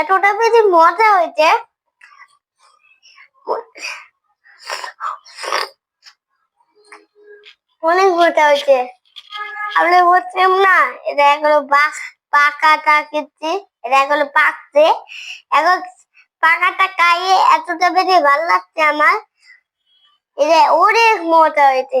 এতটা বেশি মজা হয়েছে। অনেক মজা হয়েছে। আমরা বলছিলাম না, এটা এগুলো পাকাটা কিনছি এটা এগুলো পাকছে। এখন পাকাটা খাইয়ে এতটা বেশি ভালো লাগছে আমার। এটা অনেক মজা হয়েছে।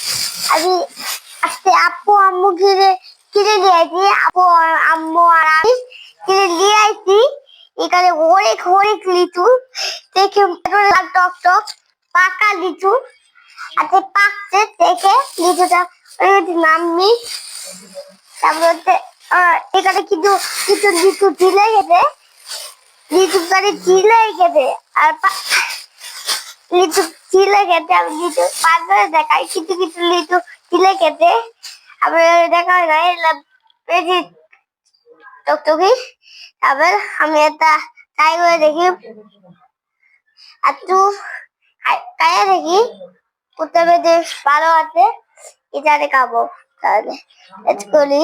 আমি আজকে আপু, আম্মু কিনে কিনে নিয়ে আসি। আপু, আম্মু আর আমি কিনে নিয়ে আসছি এখানে অনেক অনেক লিচু। দেখে টক টক, পাকা লিচু। আজকে পাকছে, দেখে লিচুটা নামনি। তারপর এখানে কিন্তু কিছু লিচু ঝিলে গেছে। লিচু গাড়ি ঝিলে গেছে। আর লিচু ছিলে গেছে আমি লিচু পার করে দেখাই, কিছু কিছু লিচু ছিলে খেতে। আবার দেখা হয় না বেশি টকটকি, তারপর আমি একটা ট্রাই করে দেখি। আর তু খাইয়ে দেখি কোথাও বেশ ভালো আছে, এটাতে খাব, তাহলে। করি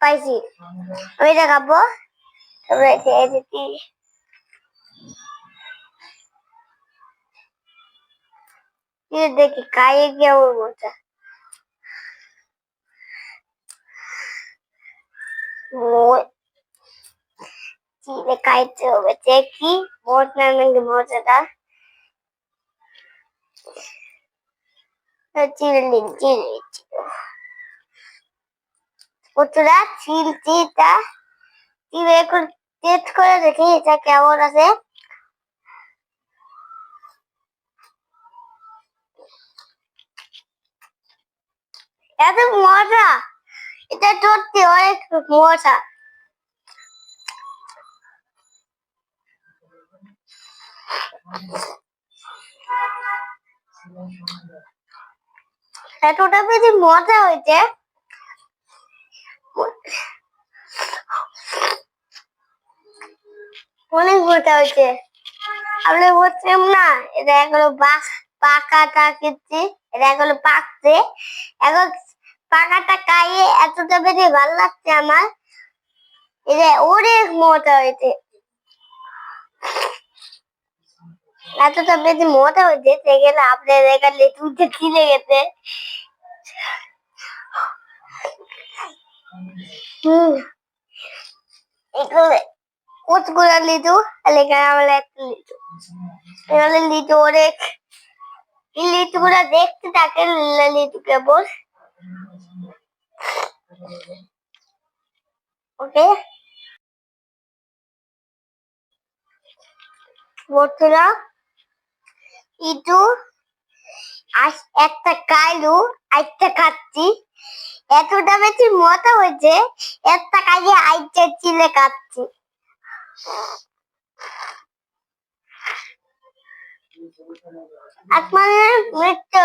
পাইছি আমি এটা খাব। তারপরে ये देखिए काय क्या वो बोलता वो चीले खाइते हो बच्चे की बहुत महंगे बहुत ज्यादा চিলি চিলি কতটা চিল চিটা চিল এখন টেস্ট করে দেখি এটা কেমন আছে এত মজা। এটা সত্যি অনেক মজা। এতটা বেশি মজা হয়েছে। অনেক মজা হয়েছে। আমরা বলছিলাম না, এটা এগুলো পাকাটা কিনছি এটা এগুলো পাকছে। এখন পাকাটা এতটা বেশি লাগছে আমার। এটা অনেক মজা হয়েছে। এতটা বেশি হয়েছে, সেখানে আপনার এখানে গেছে। হুম। লিচু আর এখানে একটা লিচু। এখানে লিচু অনেক লিচুগুলো দেখতে থাকে লিচু কেবল ওকে। বন্ধুরা ইটু একটা কাইলু একটা খাচ্ছি এতটা বেশি মজা হয়েছে? একটা কাজে আইটা চিলে খাচ্ছি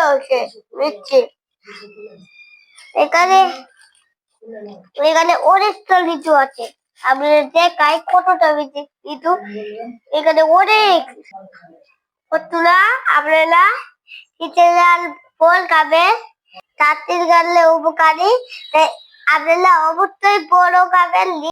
হয়েছে মিথ্যে এখানে এখানে অনেকটা লিচু আছে। দেখাই কতটা লিচু এখানে অনেক কতটা আপনারা ফল খাবে, তাঁতির গালে উপকারী আপনারা অবশ্যই বড় খাবেন।